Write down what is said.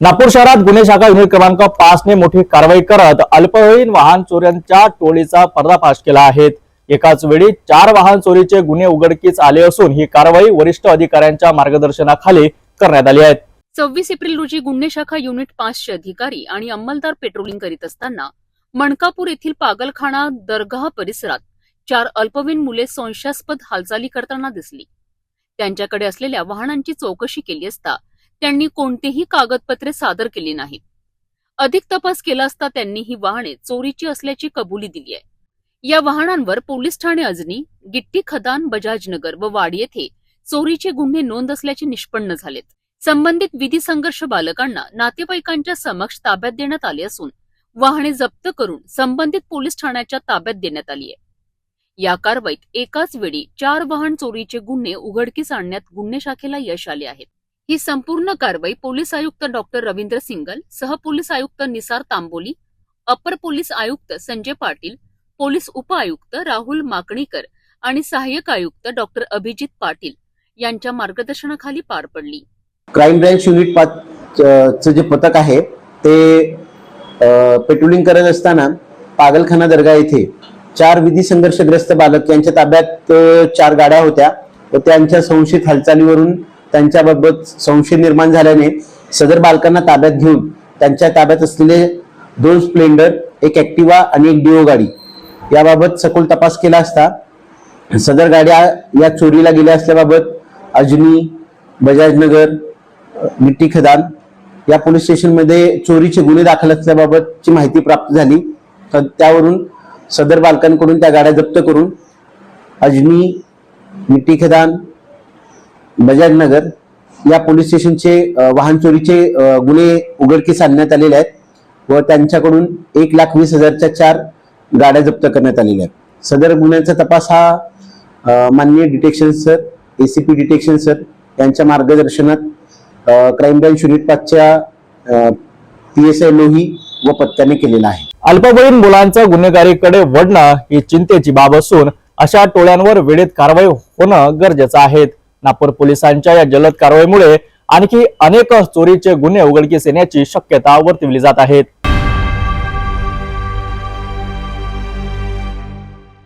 नागपूर शहरात गुन्हे शाखा युनिट क्रमांक पाच ने मोठी कारवाई करत अल्पवयीन वाहन चोऱ्यांच्या टोळीचा पर्दाफाश केला आहे. एकाच वेळी चार वाहन चोरीचे गुन्हे उघडकीस आले असून ही कारवाई वरिष्ठ अधिकाऱ्यांच्या मार्गदर्शनाखाली करण्यात आली आहे. सव्वीस एप्रिल रोजी गुन्हे शाखा युनिट पाचचे अधिकारी आणि अंमलदार पेट्रोलिंग करीत असताना मणकापूर येथील पागलखाना दरगाह परिसरात चार अल्पवयीन मुले संशयास्पद हालचाली करताना दिसली. त्यांच्याकडे असलेल्या वाहनांची चौकशी केली असता त्यांनी कोणतेही कागदपत्रे सादर केली नाहीत. अधिक तपास केला असता त्यांनी ही वाहने चोरीची असल्याची कबुली दिली आहे. या वाहनांवर पोलीस ठाणे अजनी गिट्टी खदान बजाजनगर व वाडी येथे चोरीचे गुन्हे नोंद असल्याचे निष्पन्न झालेत. संबंधित विधी संघर्ष बालकांना नातेवाईकांच्या समक्ष ताब्यात देण्यात आले असून वाहने जप्त करून संबंधित पोलीस ठाण्याच्या ताब्यात देण्यात आली आहे. या कारवाईत एकाच वेळी चार वाहन चोरीचे गुन्हे उघडकीस आणण्यात गुन्हे शाखेला यश आले आहेत. ही संपूर्ण कारवाई पोलीस आयुक्त डॉक्टर रवींद्र सिंगल सहपोलीस आयुक्त निसार तांबोली अपर पोलीस आयुक्त संजय पाटील पोलीस उपआयुक्त राहुल माकणीकर आणि सहाय्यक आयुक्त डॉक्टर अभिजित पाटील यांच्या मार्गदर्शनाखाली पार पडली. क्राईम ब्रँच युनिट पाच जे पथक आहे ते पेट्रोलिंग करत असताना पागलखाना दर्गा येथे चार विधी संघर्षग्रस्त बालक यांच्या ताब्यात चार गाड्या होत्या व त्यांच्या संशयित हालचालीवरून त्यांच्याबाबत संशय निर्माण झाल्याने सदर बालकांना ताब्यात घेऊन त्यांच्या ताब्यात असलेले दोन स्प्लेंडर एक ऍक्टिवा आणि एक डिओ गाडी याबाबत सखोल तपास केला असता सदर गाड्या या चोरीला गेल्या असल्याबाबत अजनी बजाजनगर मिट्टी खदान या पोलीस स्टेशनमध्ये चोरीचे गुन्हे दाखल असल्याबाबतची माहिती प्राप्त झाली. तर त्यावरून सदर बालकांकडून त्या गाड्या जप्त करून अजनी मिट्टी खदान बजाजनगर या पोलीस स्टेशनचे वाहन चोरीचे गुन्हे उघडकीस आणण्यात आलेले आहेत व त्यांच्याकडून एक लाख वीस हजारच्या चार गाड्या जप्त करण्यात आलेल्या आहेत. सदर गुन्ह्यांचा तपास हा माननीय detection sir ACP detection sir यांच्या मार्गदर्शनात क्राईम ब्रँच युनिट पाचच्या पी एस आय लोही व पत्त्याने केलेला आहे. अल्पवयीन मुलांचं गुन्हेगारीकडे वडणं ही चिंतेची बाब असून अशा टोळ्यांवर वेळेत कारवाई होणं गरजेचं आहे. नागपूर पोलिसांच्या या जलद कारवाईमुळे आणखी अनेक चोरीचे गुन्हे उघडकीस येण्याची शक्यता वर्तविली जात आहेत